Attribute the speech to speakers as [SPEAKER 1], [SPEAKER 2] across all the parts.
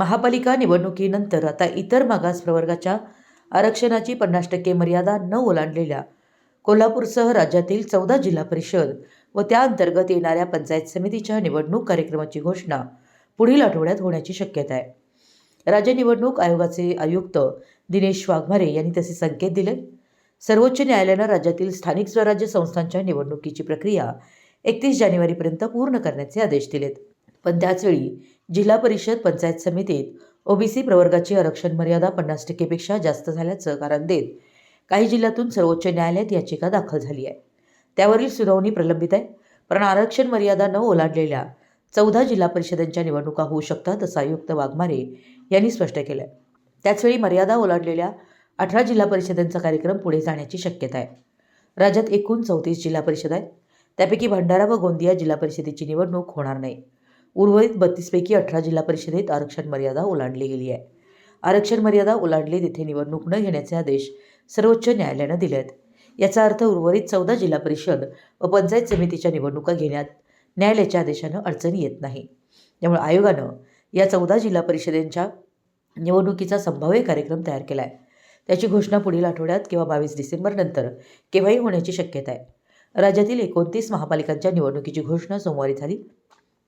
[SPEAKER 1] महापालिका निवडणुकीनंतर आता इतर मागास प्रवर्गाच्या आरक्षणाची पन्नास टक्के मर्यादा न ओलांडलेल्या कोल्हापूरसह राज्यातील चौदा जिल्हा परिषद व त्या अंतर्गत येणाऱ्या पंचायत समितीच्या निवडणूक कार्यक्रमाची घोषणा पुढील आठवड्यात होण्याची शक्यता आहे. राज्य निवडणूक आयोगाचे आयुक्त दिनेश वाघमारे यांनी तसे संकेत दिले. सर्वोच्च न्यायालयानं राज्यातील स्थानिक स्वराज्य संस्थांच्या निवडणुकीची प्रक्रिया एकतीस जानेवारीपर्यंत पूर्ण करण्याचे आदेश दिलेत. पण त्याचवेळी जिल्हा परिषद पंचायत समितीत ओबीसी प्रवर्गाची आरक्षण मर्यादा पन्नास टक्केपेक्षा जास्त झाल्याचं कारण देत काही जिल्ह्यातून सर्वोच्च न्यायालयात याचिका दाखल झाली आहे. त्यावरील सुनावणी प्रलंबित आहे. पण आरक्षण मर्यादा न ओलांडलेल्या चौदा जिल्हा परिषदांच्या निवडणुका होऊ शकतात असं आयुक्त वाघमारे यांनी स्पष्ट केलं आहे त्याचवेळी मर्यादा ओलांडलेल्या अठरा जिल्हा परिषदांचा कार्यक्रम पुढे जाण्याची शक्यता आहे. राज्यात एकूण चौतीस जिल्हा परिषद आहेत. त्यापैकी भंडारा व गोंदिया जिल्हा परिषदेची निवडणूक होणार नाही. उर्वरित बत्तीसपैकी अठरा जिल्हा परिषदेत आरक्षण मर्यादा ओलांडली गेली आहे. आरक्षण मर्यादा ओलांडली तिथे निवडणूक न घेण्याचे आदेश सर्वोच्च न्यायालयानं दिले आहेत याचा अर्थ उर्वरित चौदा जिल्हा परिषद व पंचायत समितीच्या निवडणुका घेण्यात न्यायालयाच्या आदेशानं अडचणी येत नाही. त्यामुळे आयोगानं या चौदा जिल्हा परिषदेंच्या निवडणुकीचा संभाव्य कार्यक्रम तयार केला आहे त्याची घोषणा पुढील आठवड्यात किंवा बावीस डिसेंबरनंतर केव्हाही होण्याची शक्यता आहे. राज्यातील एकोणतीस महापालिकांच्या निवडणुकीची घोषणा सोमवारी झाली.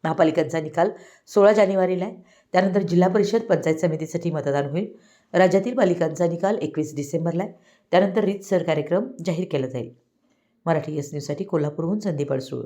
[SPEAKER 1] महापालिकांचा निकाल सोळा जानेवारीला आहे. त्यानंतर जिल्हा परिषद पंचायत समितीसाठी मतदान होईल. राज्यातील पालिकांचा निकाल एकवीस डिसेंबरला आहे. त्यानंतर रीतसर कार्यक्रम जाहीर केला जाईल. मराठी एस न्यूजसाठी कोल्हापूरहून संदीप अडसूळ.